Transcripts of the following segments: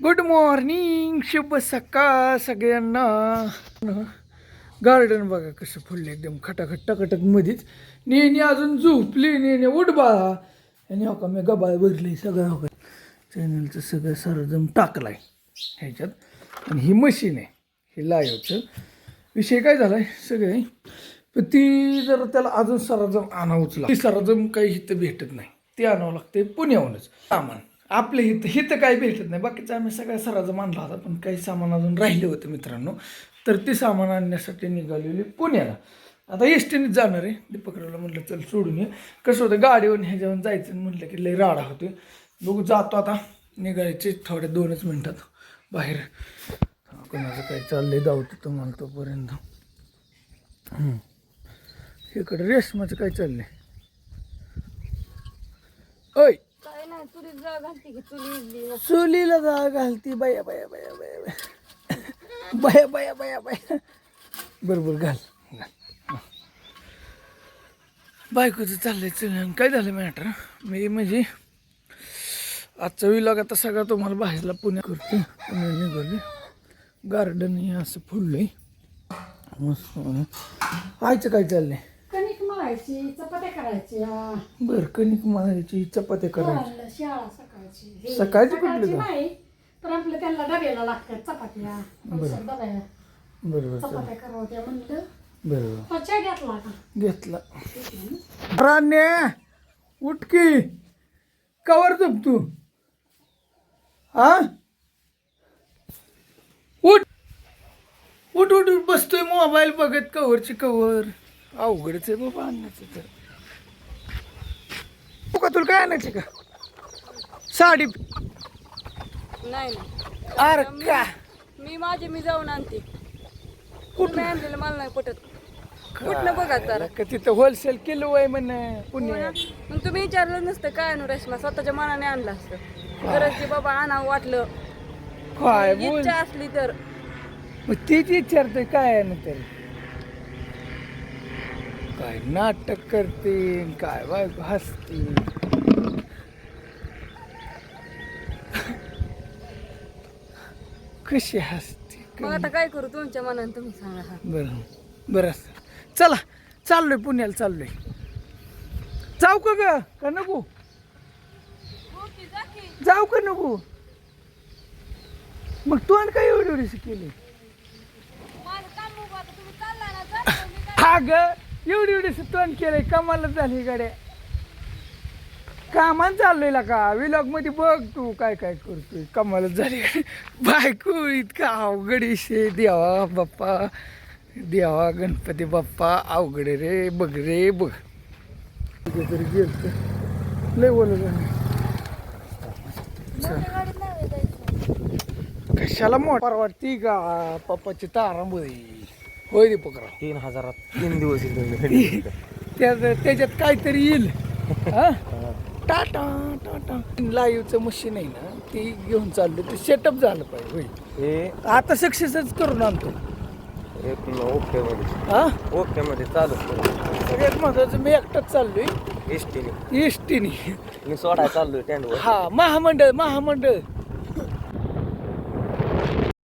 Good morning शुभ सकाळ सगळ्यांना. गार्डन बघा कसं फुललं एकदम खटाखट टकटक मध्येच नेहमी अजून झोपली नेहमी उठ बाळा. आणि हो का मी गबाळ भरली सगळं हो का. चॅनलचं सगळं सरजम टाकलाय ह्याच्यात. आणि ही मशीन आहे हे लायवचं विषय काय झालाय सगळे? पण ती जर त्याला अजून सरजम आणावंच लागतं ती सरजम काही इथं भेटत नाही. ते आणावं लागते पुण्याहूनच. सामान. आपले इथं हित काही भेटत नाही. बाकीचं आम्ही सगळ्या सराज मानला होता पण काही सामान अजून राहिले होते मित्रांनो. तर ते सामान आणण्यासाठी निघालेली पुण्याला. आता एस टीनेच जाणार आहे. दीपकरावला म्हटलं चल सोडून ये. कसं होतं गाडीवर ह्याच्यावर जायचं म्हटलं की लई राडा होते बघू जातो आता. निघायचे थोड्या दोनच मिनटात बाहेर. कोणाचं काय चाललंय दावतो तुम्हाला तोपर्यंत हम्म. इकडे रेशमाचं काय चाललंय? ऐ काय नाही घालते की चुली चुलीला जा घालती बाया बाया बया बया बाया. बया बया बाया बरोबर घाल बायकोचं चाललंय चल काय झालं मॅटर? मी म्हणजे आजचा विलॉग आता सगळा तुम्हाला बाहेरला पुण्या करतो पुणे निघाले गार्डन हे असं फुललंय. मस्त. आयचं काय चाललंय? मळायची चपात्या करायच्या बरं कणिक मारायची चपात्या करायची. पोरांना शाळा सकाळची. हे सकाळची कुठली का? नाही पण आपलं त्यांना डब्याला लागतात चपात्या. औषध डब्या बरोबर चपात्या करावत्या म्हणलं. बरोबर तो चहा घेतला का? घेतला. उठकी कवर झोप तू. हा? उठ. उठ उठ उठ बसतोय मोबाईल बघत कवरची कवर. अवघडच आहे बाबा आणण्याचं तर. हो का तुला काय आणायचं का? साडी. नाही अरे का? मी माझे मी जाऊन आणते. कुठं आणलेलं मला नाही पटत. कुठनं बघा तर का तिथं होलसेल किलो आहे म्हणे पुणे मग तुम्ही विचारलं नसतं काय आणू रेशमा? स्वतःच्या मनाने आणलं असतं. गरज की बाबा आणावं वाटलं. काय बोल? इच्छा असली तर. मग तीच विचारतोय काय ना तरी? काय नाटक करते काय बायको हसते कशी हसते मग आता काय करू तुमच्या मनाने तुम्ही सांगा हा. बरं बरं असं. चला चाललोय पुण्याला चाललोय. जाऊ का ग? का नको? जाऊ का नको? मग तू आणि काय एवढी एवढीशी केली? हा ग. एवढी एवढी तोंड केलंय कमालच झाली गाड्या. कामान चाललोय का? विलॉगमध्ये बघ तू काय काय करतोय. कमालच झाली बायको इतका अवघड विषय देवा बाप्पा. देवा गणपती बाप्पा अवघड रे. बघ रे बघ. कुठे तरी गेलत. लय बोलत कशाला मोठा वाटते का? पप्पाची तारांबळी. होय रे पकरा तीन हजारात तीन दिवस येईल त्याच्यात काहीतरी येईल. हा? टाटा टाटा. लाईव्हचं मशीन आहे ना ती घेऊन चाललो ते सेटअप झालं पाहिजे होय. हे आता सक्सेसच करून आणतो. एक ओके मध्ये. हा? ओके मध्ये चालू सगळ्यात महत्वाचं मी एकटाच चाललोय. एस टीने एस टीने मी सोडायला चाललोय टेंडवर हा महामंडळ महामंडळ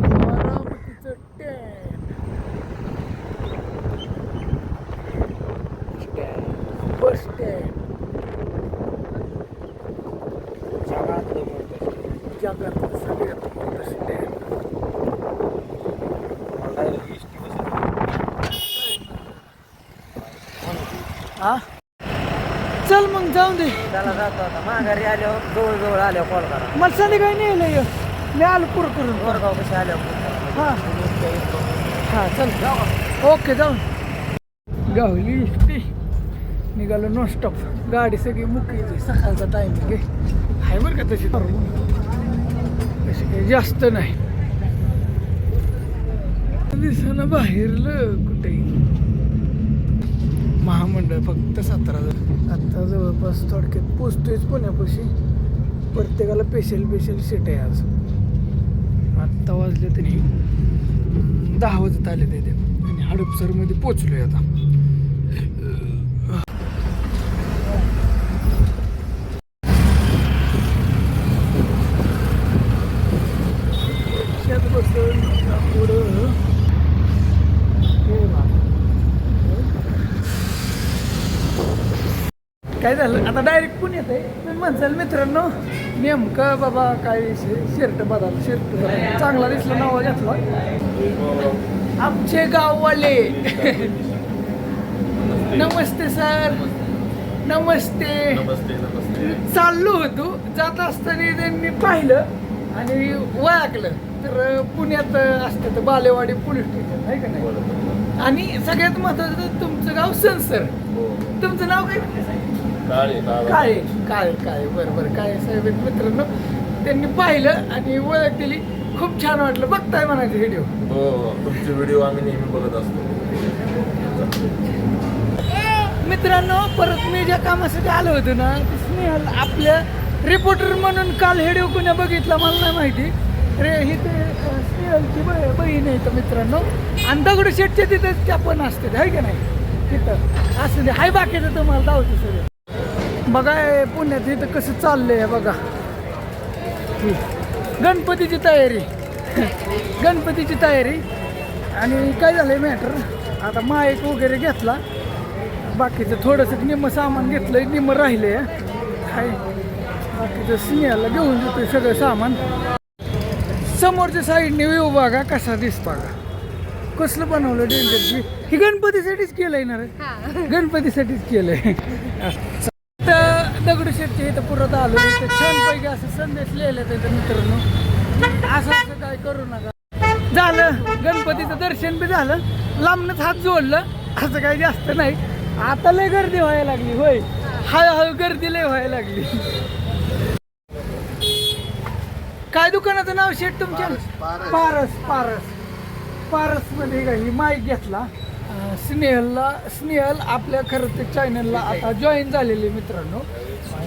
बारामतीचं स्टँड बस स्टँड जगात सगळ्यात मोठं स्टँड हा? चल मग जाऊन दे. त्याला जातो आता. माघारी आल्यावर जवळ जवळ आल्यावर कॉल करा. मला संध्याकाळी नेलं ये. मी आलो पुरं करून कोरगाव कसे आल्यावर हा. हा चल. ओके जाऊन. गावली इष्टी निघालो नॉन स्टॉप गाडी सगळी मुकीची सकाळचा टायमिंग आहे आहे बरं का तशी तशी काही जास्त नाही. दिसानं बाहेरलं कुठेही. महामंडळ फक्त सतरा जण. आता जवळपास थोडक्यात पोचतोयच पुण्यापाशी. प्रत्येकाला स्पेशल स्पेशल सीट आहे आज. आत्ता वाजले तरी दहा वाजत आले ते आणि हडपसरमध्ये पोचलोय आता बसून पुढं हे बघा. काय झालं? आता डायरेक्ट पुण्यात आहे तुम्ही म्हणसाल मित्रांनो नेमकं बाबा काय विषय शर्ट बदल शर्ट चांगला दिसला नावा घेतला. आमचे गाववाले. नमस्ते. सर. नमस्ते. चाललो होतो. जात असताना त्यांनी पाहिलं आणि ओळखलं तर पुण्यात असतं तर बालेवाडी पोलीस स्टेशन आहे का नाही? आणि सगळ्यात महत्वाचं तुमचं गाव संसर हो. तुमचं नाव काय? काळे काळे. काय काय काय बरं बरं. काय साहेब आहेत मित्रांनो. त्यांनी पाहिलं आणि ओळख दिली. खूप छान वाटलं. बघताय म्हणायचं व्हिडिओ हो तुमचे व्हिडिओ आम्ही नेहमी बघत असतो. मित्रांनो परत मी ज्या कामासाठी आलो होतो ना स्नेहल आपल्या रिपोर्टर म्हणून काल व्हिडिओ कुण्या बघितला मला नाही माहिती. रे ही ते स्नेहलची ब- बहीण आहे तर मित्रांनो. आणि दगडूशेठच्या तिथं त्या पण असते आहे का नाही? तिथं. असं हाय बाकीचं तुम्हाला दावतो सगळं. बघा पुण्यात इथं कसं चाललंय बघा. गणपतीची तयारी. गणपतीची तयारी. आणि काय झालंय मॅटर आता माईक वगैरे घेतला. बाकीचं थोडंसं निम्म सामान घेतलंय निम्म राहिले काय बाकीचं सिंहाला घेऊन देतोय सगळं सामान. समोरच्या साईडने व्यू बघा कसा दिसतो बघा. कसलं बनवलं डेंजरची ही गणपतीसाठीच केलंय ना रे? गणपतीसाठीच केलंय. तर दगडूशेठच्या इथं पुरत आलो इथं छानपैकी असं संदेश लिहिला त्याचं मित्रांनो. असं असं काय करू नका. झालं. गणपतीचं दर्शन बी झालं. लांबनच हात जोडलं. असं काही जास्त नाही. आता लय गर्दी व्हायला लागली होय. हळूहळू गर्दी लय व्हायला लागली. काय दुकानाचं नाव शेट तुमच्या? पारस पारस. पारसमध्ये का ही माईक घेतला. स्नेहलला स्नेहल आपल्या खरं ते चॅनलला आता जॉईन झालेले मित्रांनो.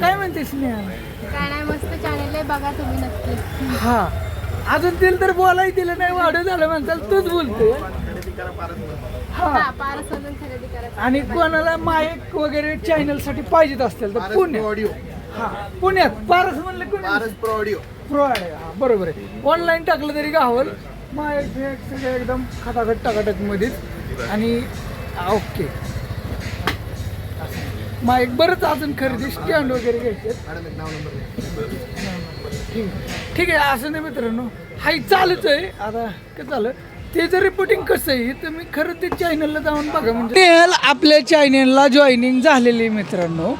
काय म्हणते स्नेहल काय नाही मस्त चॅनल आहे बघा तुम्ही नक्की. हा. अजून तिला तर बोलाय दिलं नाही वाढ झालं म्हणताल तूच बोलते. हा. हा पारस अजून खरेदी करायचं. आणि कोणाला माईक वगैरे चॅनलसाठी पाहिजेत असतील तर पुण्यात. हा पुण्यात. पारस म्हणलं पारस प्रो ऑडिओ प्रो हा बरोबर आहे. ऑनलाईन टाकलं तरी गावल बिक सगळं एकदम खटाखट टाकाटक मध्येच. आणि ओके. माईक बरंच अजून खरेदी स्टँड वगैरे घ्यायचे ठीक ठीक आहे असं नाही मित्रांनो. हाय चालूच आहे. आता काय झालं? त्याचं रिपोर्टिंग कसं आहे तर मी खरं ते चॅनलला जाऊन बघा म्हणजे. आपल्या चॅनलला जॉईनिंग झालेली आहे मित्रांनो.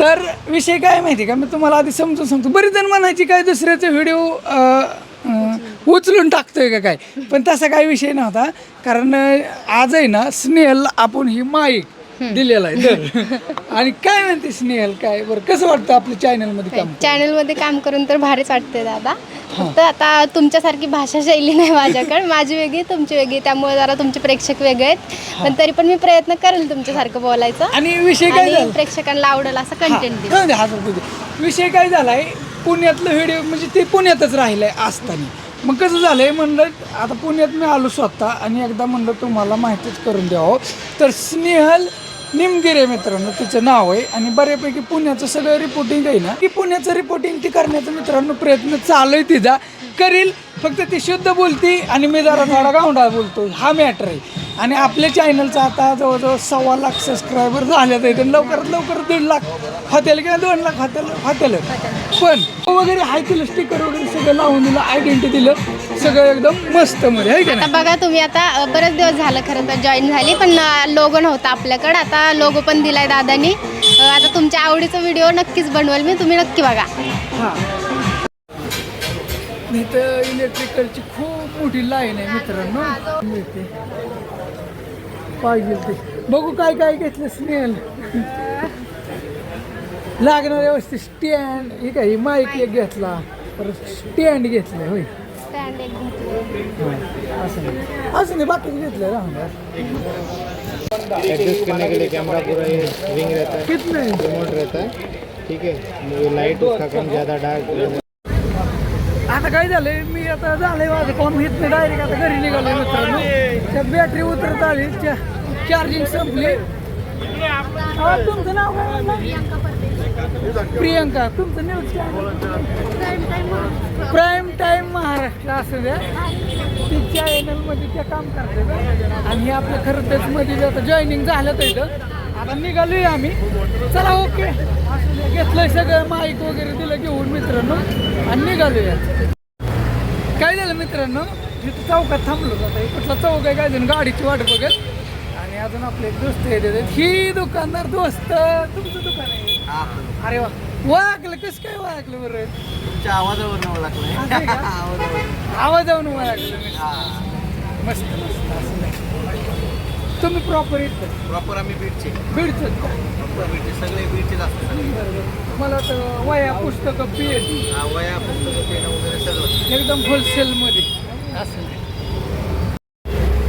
तर विषय काय माहिती आहे का? मी तुम्हाला आधी समजून सांगतो. बरीच जण म्हणायची काय दुसऱ्याचे व्हिडिओ उचलून टाकतोय का काय? पण तसा काही विषय नव्हता. कारण आज आहे ना स्नेहल आपण ही माईक दिलेला आहे. आणि काय म्हणते स्नेहल काय? बरं कसं वाटतं आपल्या चॅनलमध्ये काम चॅनलमध्ये काम करून तर भारीच वाटते दादा. फक्त आता तुमच्यासारखी भाषा शैली नाही माझ्याकडे. माझी वेगळी तुमची वेगळी. त्यामुळे जरा तुमचे प्रेक्षक वेगळे आहेत. पण तरी पण मी प्रयत्न करेल तुमच्यासारखं बोलायचं. आणि विषय काय आणि झाला? प्रेक्षकांना आवडेल असं कंटेंट देईल जाऊ दे, हा जाऊ दे. विषय काय झालाय? पुण्यातलं व्हिडिओ म्हणजे ते पुण्यातच राहिलंय असताना. मग कसं झालंय म्हणलं आता पुण्यात मी आलो स्वतः आणि एकदा म्हणलं तुम्हाला माहितीच करून द्यावं. तर स्नेहल निमगिरे मित्रांनो तिचं नाव आहे आणि बऱ्यापैकी पुण्याचं सगळं रिपोर्टिंग आहे ना. की पुण्याचं रिपोर्टिंग ती करण्याचा मित्रांनो प्रयत्न चालू आहे तिचा. करील फक्त ती शुद्ध बोलती आणि मी जरा थोडा गावंडा बोलतो. हा मॅटर आहे. आणि आपल्या चॅनलचा आता जवळजवळ सव्वा लाख सबस्क्रायबर झाल्यात आहे लवकरात लवकर दीड लाख. होतील किंवा दोन लाख होतील होतील पण वगैरे हाय तिला स्टिकर वगैरे सगळं लावून दिलं आयडेंटिटी दिलं. सगळं एकदम मस्त मध्ये आहे का आता नाही बघा तुम्ही आता बरेच दिवस झालं खरं तर जॉईन झाली पण लोगो नव्हता आपल्याकडे. आता लोगो पण दिलाय दादानी. अ, आता तुमच्या आवडीचा व्हिडिओ नक्कीच बनवेल. मी तुम्ही नक्की बघा. हा. इथं इलेक्ट्रिकलची खूप मोठी लाईन आहे मित्रांनो. मिळते. पाहिजे ते. बघू काय काय घेतलं स्नेल लागणार व्यवस्थित स्टँड हे काय माईक एक घेतला. परत स्टँड घेतलं होय. स्टँड एक घेतलं. असं नाही असं नाही बाकीचं घेतलं राहणार एडजस्ट करने के लिए कैमरा पूरा ये रिंग रहता है। किती नाही रिमोट रहता है। ठीक है? लाइट उसका कम ज़्यादा डार्क आता काय झालंय? मी आता झालंय माझं काम घेत नाही. डायरेक्ट आता घरी निघालोय मित्रांनो. त्या बॅटरी उतरत आली. चार्जिंग संपली. तुमचं नाव काय? प्रियंका तुमचं न्यूज प्राईम टाईम महाराष्ट्र असू द्या. ती चॅनलमध्ये त्या काम करतात आणि आपलं खरं त्याच मध्ये आता जॉईनिंग झालं तर इथं. आता निघालोय आम्ही. चला ओके घेतलंय सगळं माईक वगैरे दिलं घेऊन मित्रांनो. आणि निघालोय काय झालं मित्रांनो? तिथं चौकात थांबलो जातं कुठला चौक आहे काय? झालं गाडीची वाट बघत. आणि अजून आपले एक दोस्त येते ही दुकानदार दोस्त. तुमचं दुकान आहे. अरे वा. ओळखलं कसं काय ओळखलं बरं? तुमच्या आवाजावर असं आहे का? आवाजावरून. ओळखलं मी. मस्त मस्त असं नाही. तुम्ही प्रॉपर येत प्रॉपर आम्ही बीडचं. का? प्रॉपर बीटचे सगळे बीटचेच असतात सगळे. मला तर वया पुस्तकं पी हा, वया पुस्तकं पेन वगैरे सगळं. एकदम होलसेलमध्ये. असं नाही.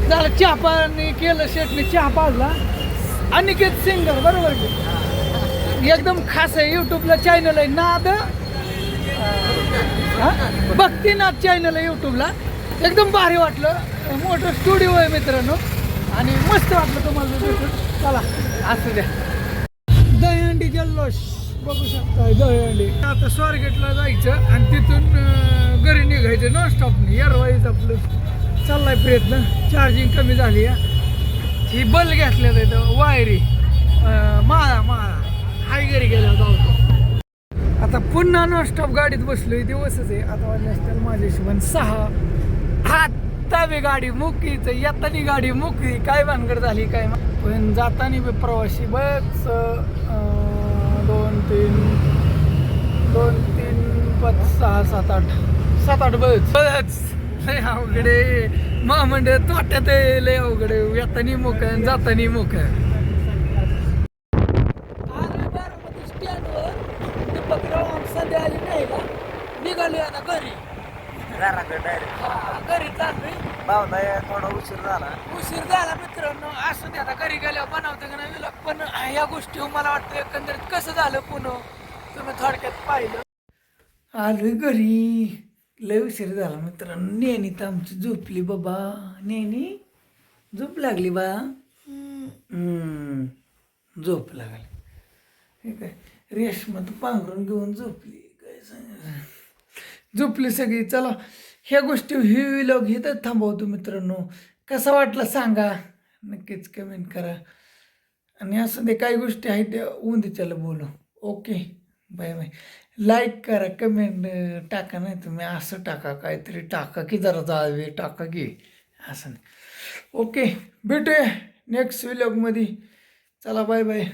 झालं चहा पाणी केलं शेटने चहा पाजला. अनिकेत सिंगर बरोबर की? एकदम खास आहे युट्यूबला चॅनल आहे नाद. भक्तीनाथ चॅनल आहे युट्यूबला एकदम भारी वाटलं. मोठं स्टुडिओ आहे मित्रांनो. आणि मस्त वाटलं तुम्हाला भेटून. चला असू द्या. दहीहंडी जल्लोष. बघू शकता दहीहंडी. आता स्वारगेटला जायचं आणि तिथून घरी निघायचं. नॉन स्टॉपने येरवाईच आपलं चाललाय प्रयत्न. चार्जिंग कमी झाली आहे. ही बल घेतलेलं आहे वायरी. माळा माळा. हाय घरी गेलो जाऊ आता पुन्हा नॉनस्टॉप गाडीत बसलोय दिवसच आहे. आता वाजले असतील माझ्या सहा. आता बी गाडी मोकळीच येतानी गाडी मोकळी. काय भानगड झाली काय पण जातानी बी प्रवासी बस दोन तीन दोन तीन पाच सहा सात आठ. सात आठ बस. बस. लय अवघडे महामंडळ तोट्यात लय अवघडे येतानी मोकळं जातानी मोकळं आलोय बारामती स्टँडवर दीपकराव सध्या आली नाही का निघालोय आता घरी घराकडे डायरेक्ट हा, घरी पावता थोडा उशीर झाला. उशीर झाला मित्रांनो. असं ते आता घरी गेल्यावर बनवतं का नाही vlog, पण ह्या गोष्टी मला वाटतं एकंदरीत कसं झालं पुन्हा? तुम्ही थोडक्यात पाहिलं. आलोय घरी. लय उशीर झाला मित्रांनो. नेहमी तर आमची झोपली बाबा. नेहमी? झोप लागली बा? हम्म, झोप लागली. ठीक आहे रेशमा तर पांघरून घेऊन झोपली. काय सांगायचं? झोपली सगळी. चला. ह्या गोष्टी ही विलॉग इथं थांबवतो मित्रांनो. कसा वाटला सांगा. नक्कीच कमेंट करा. आणि असं ते काही गोष्टी आहेत त्या उंदीच्याला बोलू. ओके? Bye bye. लाईक करा कमेंट टाका नाही तुम्ही असं टाका काहीतरी टाका की जरा जावे टाका की. असं नाही. ओके भेटूया नेक्स्ट विलॉगमध्ये चला बाय बाय.